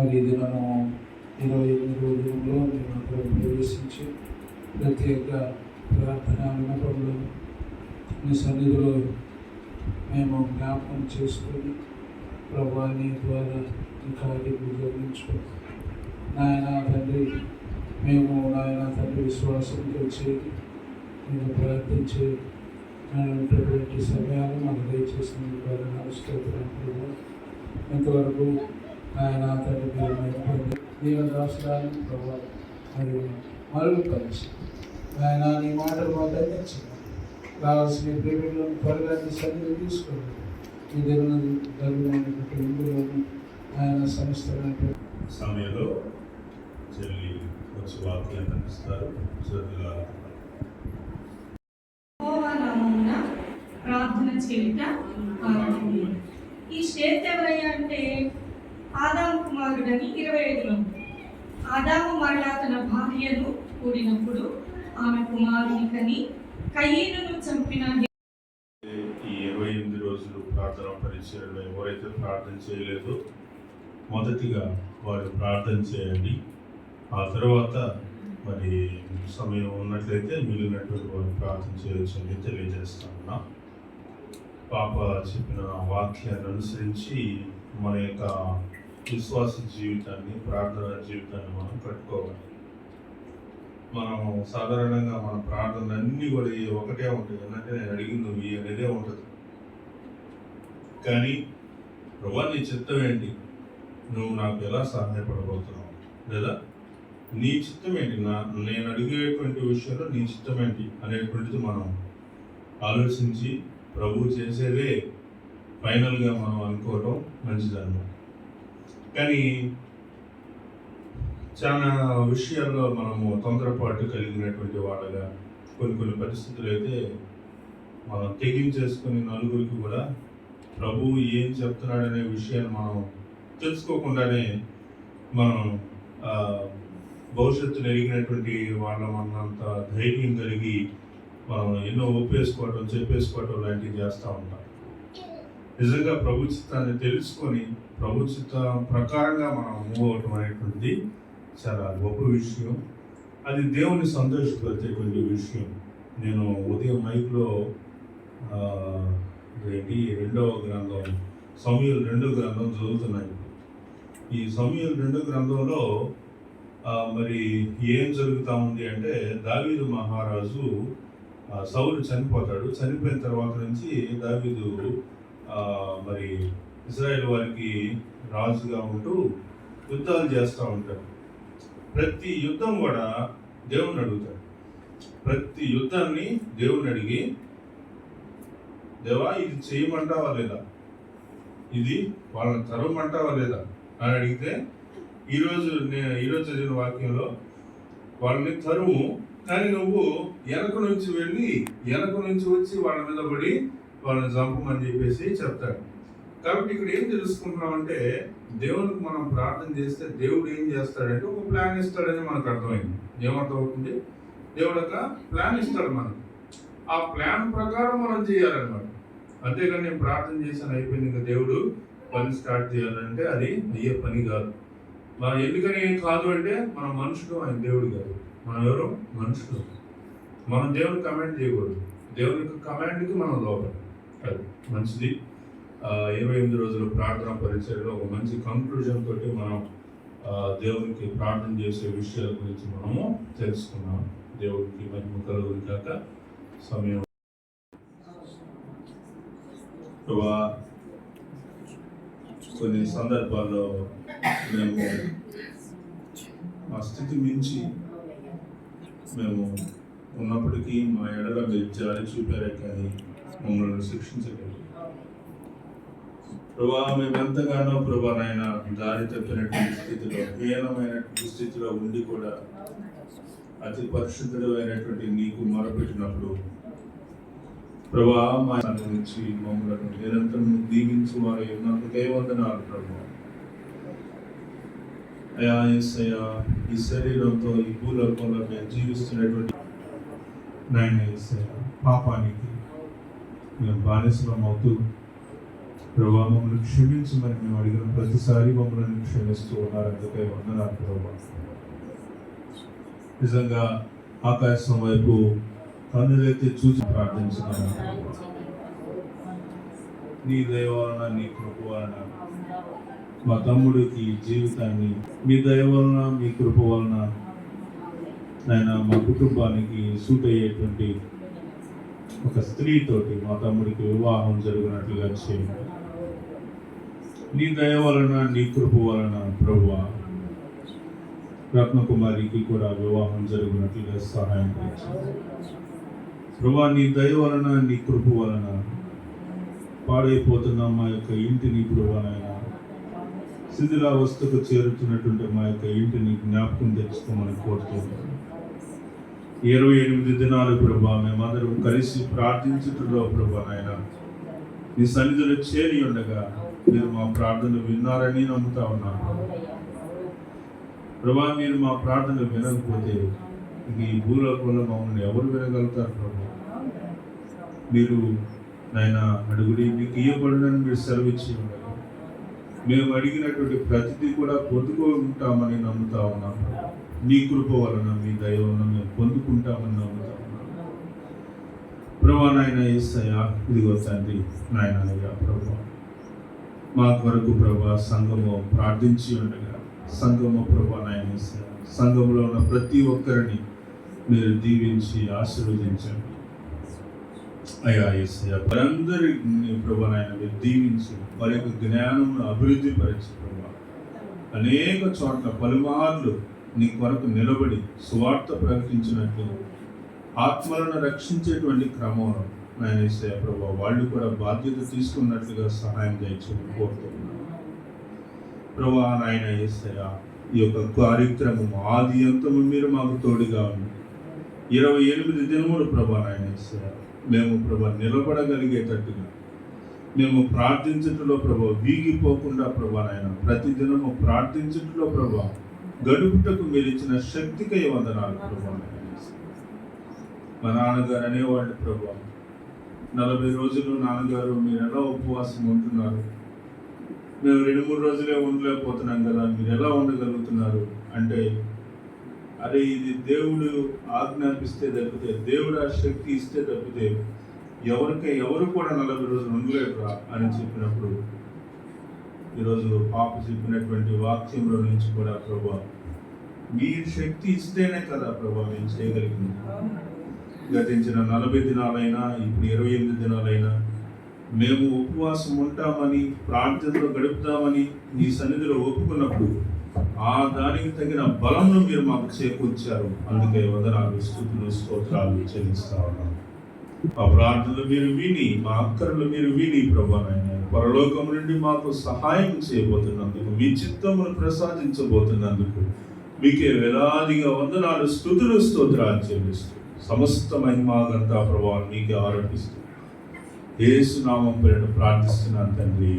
మరి ఇది మనం ఇరవై ఎనిమిది రోజుల్లో మేము అక్కడ ప్రవేశించి ప్రత్యేక ప్రార్థన విన్నపంలో మీ సన్నిధిలో మేము జ్ఞాపకం చేసుకొని ప్రభాని ద్వారా ఈ కార్యము జరిగించుకో. నాయన తండ్రి మేము నాయన తండ్రి విశ్వాసంతో చేరి నేను ప్రార్థించే ఉన్నటువంటి సమయాలు మాకు దయచేసిన స్తోత్రం నమస్కారం ఇంతవరకు ఆయన మీరు దీవెన రాష్ట్రాన్ని ప్రభావ మరియు మరుగుపరిచి ఆయన నీ మాటలు అందించి కావాల్సిన ప్రేమిలను త్వరగా నీ సన్నిధి తీసుకోండి. ఈ జరుగుతున్నటువంటి ఇందులోని ఆయన సంస్థలను సమయంలో చెల్లి వచ్చి వాక్యాన్ని అందిస్తారు. ప్రార్థన చేయుట. ఈ శ్రేత్ ఎవరయ్యా అంటే ఆదాము కుమారుడని ఇరవై ఐదులో ఉంది. ఆదాము మరలా తన భార్యను కూడినప్పుడు ఆమె కుమారుని కని కయ్యను చంపిన ఈ ఇరవై ఎనిమిది రోజులు ప్రార్థన పరిచయంలో ఎవరైతే ప్రార్థన చేయలేదో మొదటిగా వారు ప్రార్థన చేయండి ఆ తర్వాత మరి సమయం ఉన్నట్లయితే మిగిలినటువంటి వారు ప్రార్థన చేయొచ్చని తెలియజేస్తాను పాప చెప్పిన వాక్యాన్ని అనుసరించి మన యొక్క విశ్వాస జీవితాన్ని ప్రార్థన జీవితాన్ని మనం కట్టుకోవాలి మనం సాధారణంగా మన ప్రార్థనలు అన్నీ కూడా ఒకటే ఉంటాయి. ఎందుకంటే నేను అడిగింది నువ్వు ఈ అనేదే ఉంటుంది. కానీ ప్రభా నీ చిత్తం ఏంటి? నువ్వు నాకు ఎలా సహాయపడబోతున్నావు? లేదా నీ చిత్తం ఏంటి? నా నేను అడిగేటువంటి విషయంలో నీ చిత్తం ఏంటి? అనేటువంటిది మనం ఆలోచించి ప్రభు చేసేదే. ఫైనల్గా మనం అనుకోవడం మంచిదన్నమాట. కానీ చాలా విషయాల్లో మనము తొందరపాటు కలిగినటువంటి వాళ్ళగా కొన్ని కొన్ని పరిస్థితులు అయితే మనం తెగించేసుకుని నలుగురికి కూడా ప్రభువు ఏం చెప్తున్నాడనే విషయాన్ని మనం తెలుసుకోకుండానే మనం భవిష్యత్తు ఎరిగినటువంటి వాళ్ళ మనంత ధైర్యం కలిగి మనం ఎన్నో ఒప్పేసుకోవటం చెప్పేసుకోవటం లాంటివి చేస్తూ ఉంటాం. నిజంగా ప్రభు చిత్తాన్ని తెలుసుకొని ప్రభు చిత్తం ప్రకారంగా మనం మూవ్ అవటం అనేటువంటిది చాలా గొప్ప విషయం. అది దేవుని సంతోషపరిచేటువంటి విషయం. నేను ఉదయం మైక్లో ఏంటి రెండవ గ్రంథం సమయలు రెండో గ్రంథం చదువుతున్నాయి ఈ సమయలు రెండో గ్రంథంలో మరి ఏం జరుగుతూ ఉంది అంటే దావీదు మహారాజు ఆ, సౌలు చనిపోతాడు. చనిపోయిన తర్వాత నుంచి దావీదు మరి ఇజ్రాయెల్ వారికి రాజుగా ఉంటూ యుద్ధాలు చేస్తూ ఉంటాడు ప్రతి యుద్ధం కూడా దేవుణ్ణి అడుగుతాడు. ప్రతి యుద్ధాన్ని దేవుణ్ణి అడిగి దేవా ఇది చేయమంటావా లేదా? ఇది వాళ్ళని చదవమంటావా లేదా? అని అడిగితే ఈరోజు నేను ఈరోజు చదివిన వాక్యంలో వాళ్ళని తరుము కానీ నువ్వు వెనక నుంచి వెళ్ళి వెనక నుంచి వచ్చి వాళ్ళ మీద పడి వాళ్ళని చంపమని చెప్పేసి చెప్తాడు కాబట్టి ఇక్కడ ఏం తెలుసుకుంటున్నాం అంటే దేవునికి మనం ప్రార్థన చేస్తే దేవుడు ఏం చేస్తాడంటే ఒక ప్లాన్ ఇస్తాడని మనకు అర్థమైంది. ఏమర్థం అవుతుంది? దేవుడు ఒక ప్లాన్ ఇస్తాడు మనకు. ఆ ప్లాన్ ప్రకారం మనం చేయాలన్నమాట. అంతేగాని నేను ప్రార్థన చేశాను అయిపోయింది ఇంకా దేవుడు పని స్టార్ట్ చేయాలంటే అది అయ్యే పని కాదు. మనం ఎందుకని ఏం కాదు అంటే మన మనుషులు ఆయన దేవుడు కాదు. మనం ఎవరు? మనుషులు. మనం దేవుని కమాండ్ చేయకూడదు. దేవుని యొక్క కమాండ్కి మనం లోపల. మంచిది. ఇరవై ఎనిమిది రోజుల ప్రార్థన పరిచయలో ఒక మంచి కంక్లూజన్ తోటి మనం దేవునికి ప్రార్థన చేసే విషయాల గురించి మనము తెలుసుకున్నాం. దేవుడికి మహిమ కలుగురు కాక సమయం. కొన్ని సందర్భాల్లో మేము మా స్థితి మించి మేము ఉన్నప్పటికీ మా ఎడల మీరు జారి చూపారే కానీ మమ్మల్ని శిక్షించగలరు ప్రభా మేము ఎంతగానో ప్రభా నాయన దారి తప్పినటువంటి స్థితిలో హీనమైనటువంటి స్థితిలో ఉండి కూడా అతి పరిశుద్ధుడు అయినటువంటి నీకు మొరపెట్టినప్పుడు ప్రభా మా నుంచి మమ్మల్ని నిరంతరం దీవించి వారు ఉన్నందుకే వందనాలు ప్రభా. అయా ఎస్సయ్యా ఈ శరీరంతో ఈ భూలోకంలో మేము జీవిస్తున్నటువంటి నాయన ఎస్సయ్యా పాపానికి మేము బానిసలం అవుతూ ప్రభా మమ్మల్ని క్షమించమని మేము అడిగిన ప్రతిసారి మమ్మల్ని క్షమిస్తూ ఉన్నారు. అందుకే వందనాలు ప్రభా. నిజంగా ఆకాశం వైపు కన్నులైతే చూసి ప్రార్థించున్నాను నీ దయవలన నీ కృప వలన మా తమ్ముడికి జీవితాన్ని మీ దయ వలన మీ కృప వలన నాయన మా కుటుంబానికి సూట్ అయ్యేటువంటి ఒక స్త్రీతోటి మా తమ్ముడికి వివాహం జరిగినట్లుగా చేయండి నీ దయ వలన నీ కృప వలన ప్రభు రత్నకుమారికి కూడా వివాహం జరిగినట్లుగా సహాయం ప్రభా నీ దయ వలన నీ కృప వలన పాడైపోతున్న మా యొక్క ఇంటిని ప్రభానైనా శిథిలావస్థకు చేరుతున్నటువంటి మా యొక్క ఇంటిని జ్ఞాపకం తెచ్చుకోమని కోరుతున్నాను. ఇరవై ఎనిమిది దినాలు ప్రభా మేమందరం కలిసి ప్రార్థించుటలో ప్రభా నాయన. నీ సన్నిధిలో చేరి ఉండగా మీరు మా ప్రార్థన విన్నారని నమ్ముతా ఉన్నాను ప్రభా మీరు మా ప్రార్థన వినకపోతే ఈ భూలోకంలో మమ్మల్ని ఎవరు వినగలుగుతారు ప్రభా? మీరు నాయన అడుగుడి మీకు ఇయ్యబడినని మీరు సెలవిచ్చి ఉండగా. మేము అడిగినటువంటి ప్రతిదీ కూడా పొందుకుంటామని నమ్ముతా ఉన్నాం. నీ కృప వలన మీ దయ వలన మేము పొందుకు నమ్ముతా ఉన్నాం ప్రభా నాయన ఏసయ్యా ఇదిగో తండ్రి నాయన అయ్యా ప్రభా. మా కొరకు ప్రభా సంఘము ప్రార్థించి ఉండగా సంఘము ప్రభా నాయన ఏసయ్య ఉన్న ప్రతి ఒక్కరిని మీరు దీవించి ఆశీర్వదించండి. అయ్యా ఏసయ్య వారందరినీ ప్రభా నాయన మీరు దీవించి వారి యొక్క జ్ఞానమును అభివృద్ధి పరిచి ప్రభా. అనేక చోట్ల పలుమార్లు నీ కొరకు నిలబడి సువార్త ప్రకటించినట్లు ఆత్మలను రక్షించేటువంటి క్రమంలో ఆయన ఇస్తే ప్రభా వాళ్ళు కూడా బాధ్యత తీసుకున్నట్లుగా సహాయం చేయొచ్చు కోరుతున్నాను ప్రభా నాయన ఏసయ్య ఈ యొక్క కార్యక్రమం ఆది అంతము మీరు మాకు తోడుగా ఉంది ఇరవై ఎనిమిది దినములు ప్రభా నాయన ఏసయ్య మేము ప్రభా నిలబడగలిగేటట్టుగా మేము ప్రార్థించటంలో ప్రభా వీగిపోకుండా ప్రభా నాయన ప్రతిదినము ప్రార్థించటంలో ప్రభా గడుపుటకు మీరు ఇచ్చిన శక్తికై వందనాలు ప్రభా మా నాన్నగారు అనేవాళ్ళు ప్రభా నలభై రోజులు నాన్నగారు మీరు ఎలా ఉపవాసం ఉంటున్నారు? మేము రెండు మూడు రోజులే ఉండలేకపోతున్నాం కదా మీరు ఎలా ఉండగలుగుతున్నారు? అంటే అరే ఇది దేవుడు ఆజ్ఞాపిస్తే తప్పితే దేవుడు ఆ శక్తి ఇస్తే తప్పితే ఎవరికి ఎవరు కూడా నలభై రోజులు ఉండలేదురా అని చెప్పినప్పుడు ఈరోజు పాప చెప్పినటువంటి వాక్యంలో నుంచి కూడా ప్రభా మీ శక్తి ఇస్తేనే కదా ప్రభా మేము చేయగలిగింది. గతించిన నలభై దినాలైనా ఇప్పుడు ఇరవై ఎనిమిది దినాలైనా మేము ఉపవాసం ఉంటామని ప్రార్థనలో గడుపుతామని నీ సన్నిధిలో ఒప్పుకున్నప్పుడు ఆ దానికి తగిన బలంను మీరు మాకు చేకూర్చారు. అందుకే వందనాలు స్థుతులు స్తోత్రాలు చెల్లిస్తా ఉన్నాం. ఆ ప్రార్థనలు మీరు విని మా అక్కర్లు మీరు విని ప్రభా పరలోకం నుండి మాకు సహాయం చేయబోతున్నందుకు మీ చిత్తమును ప్రసాదించబోతున్నందుకు మీకే వేలాదిగా వందనాలు స్థుతులు స్తోత్రాలు చెల్లిస్తూ సమస్త మహిమాగంతా ప్రభావం మీకే ఆరోపిస్తూ యేసు నామం పేరిట ప్రార్థిస్తున్నాను తండ్రి.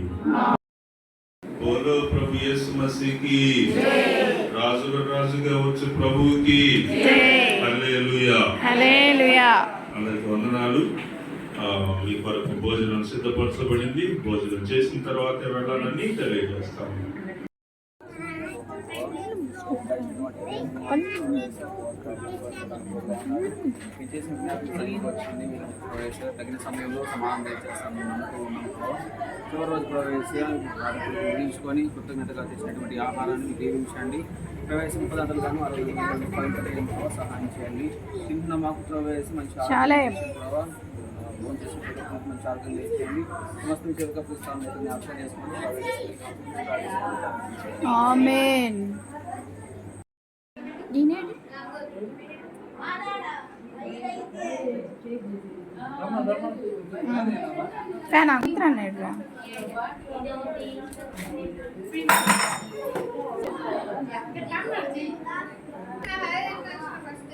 బోలో ప్రభు యేసు మసీకి రాజుల రాజుగా వచ్చే ప్రభువుకి. హల్లెలూయా. హల్లెలూయా. అందరికి వందనాలు. ఆ, మీ కొరకు భోజనం సిద్ధపరచబడింది. భోజనం చేసిన తర్వాత వెళ్ళాలని తెలియజేస్తాము. మీరు చేసిన జ్ఞాపకం వచ్చింది మీరు ప్రవేశ తగిన సమయంలో సమానం దయచేస్తాను నమ్ముతూ ఉన్నాం ప్రభావ చివరి రోజు ప్రవేశ వారికి ఊహించుకొని కృతజ్ఞతగా తెచ్చినటువంటి ఆహారాన్ని దీవించండి ప్రవేశం పదార్థాలను అరవై పవిత్ర సహాయం చేయండి తింటున్న మాకు ప్రవేశ మంచి ఆహారం చాలా. దయచేయండి ప్రభావ. భోజనం చేసిన ప్రతి మంచి ఆరోగ్యం చేయండి సమస్త చెరుక పుస్తకాలను అయితే జ్ఞాపకం చేసుకొని ఫ్యాన్ అంతరాడు రా ఫస్ట్